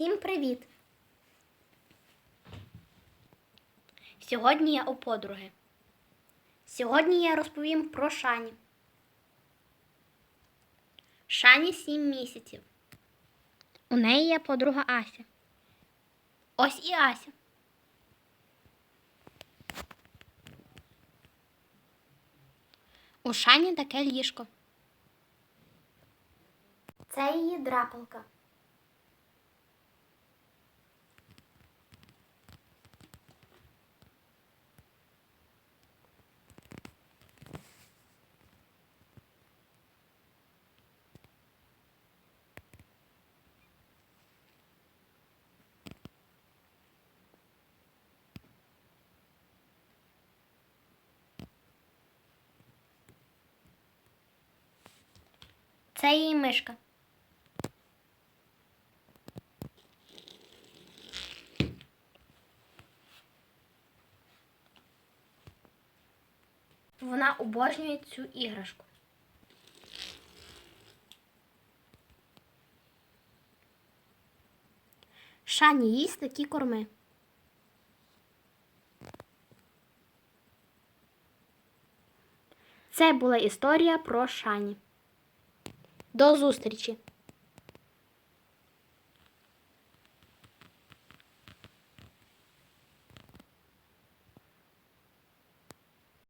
Всім привіт! Сьогодні я у подруги. Сьогодні я розповім про Шані. Шані 7 місяців. У неї є подруга Ася. Ось і Ася. У Шані таке ліжко. Це її драпалка. Це її мишка. Вона обожнює цю іграшку. Шані їсть такі корми. Це була історія про Шані. До зустрічі!